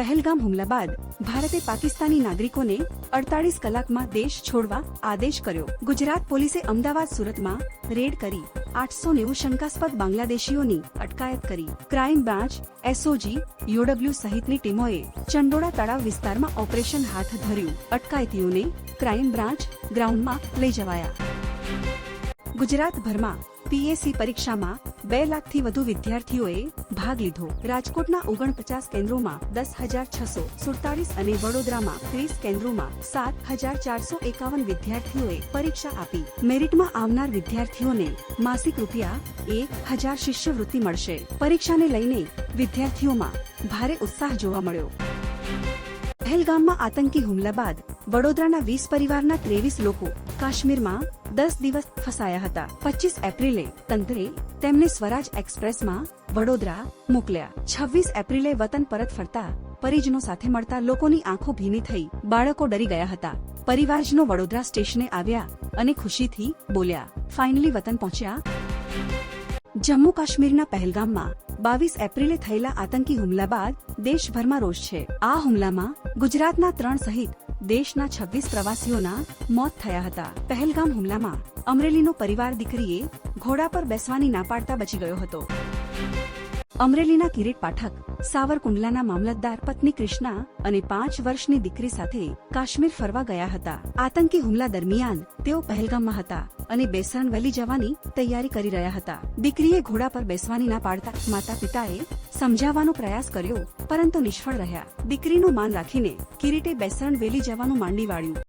પહેલગામ હુમલા બાદ ભારતે પાકિસ્તાની નાગરિકોને અડતાલીસ કલાકમાં દેશ છોડવા આદેશ કર્યો. ગુજરાત પોલીસે અમદાવાદ સુરતમાં રેડ કરી આઠસો નેવું શંકાસ્પદ બાંગ્લાદેશીઓની અટકાયત કરી. ક્રાઇમ બ્રાન્ચ, એસઓજી, યુડબ્લ્યુ સહિતની ટીમોએ ચંડોળા તળાવ વિસ્તારમાં ઓપરેશન હાથ ધર્યું. અટકાયતીઓને ક્રાઇમ બ્રાન્ચ ગ્રાઉન્ડમાં લઈ જવાયા. ગુજરાતભરમાં પીએસસી પરીક્ષામાં બે લાખથી વધુ વિદ્યાર્થીઓએ ભાગ લીધો. રાજકોટના ઓગણપચાસ કેન્દ્રોમાં દસ હજાર છસો સુડતાલીસ અને વડોદરામાં ત્રીસ કેન્દ્રોમાં સાત હજાર ચારસો એકાવન વિદ્યાર્થીઓએ પરીક્ષા આપી. મેરિટમાં આવનાર વિદ્યાર્થીઓને માસિક રૂપિયા એક હજાર શિષ્યવૃત્તિ મળશે. પરીક્ષાને લઈને વિદ્યાર્થીઓમાં ભારે ઉત્સાહ જોવા મળ્યો. પહેલગામમાં આતંકી હુમલા બાદ વડોદરાના વીસ પરિવારના ત્રેવીસ લોકો કાશ્મીરમાં દસ દિવસ ફસાયા હતા. પચીસ એપ્રિલે તંત્રે તેમને સ્વરાજ એક્સપ્રેસમાં વડોદરા મોકલ્યા. છવ્વીસ એપ્રિલે વતન પરત ફરતા પરિજનો સાથે મળતા લોકોની આંખો ભીની થઈ બાળકો ડરી ગયા હતા. પરિવારજનો વડોદરા સ્ટેશને આવ્યા અને ખુશીથી બોલ્યા, ફાઇનલી વતન પહોંચ્યા. જમ્મુ કાશ્મીરના પહેલગામમાં બાવીસ એપ્રિલે થયેલા આતંકી હુમલા બાદ દેશભરમાં રોષ છે. આ હુમલામાં ગુજરાતના ત્રણ સહિત દેશના છવ્વીસ પ્રવાસીઓના મોત થયા હતા. પહેલગામ હુમલામાં અમરેલીનો પરિવાર દીકરીએ ઘોડા પર બેસવાની ના પાડતા બચી ગયો હતો. અમરેલીના કિરીટ પાઠક, સાવરકુંડલાના મામલતદાર પત્ની કૃષ્ણા અને પાંચ વર્ષની દીકરી સાથે કાશ્મીર ફરવા ગયા હતા. આતંકી હુમલા દરમિયાન તેઓ પહેલગામમાં હતા. અને બેસરણ વેલી જવાની તૈયારી કરી રહ્યા હતા. દીકરીએ ઘોડા પર બેસવાની ના પાડતા માતા પિતાએ સમજાવવાનો પ્રયાસ કર્યો, પરંતુ નિષ્ફળ રહ્યા. દીકરીનું માન રાખીને કિરીટે બેસણ વેલી જવાનું માંડી વાળ્યું.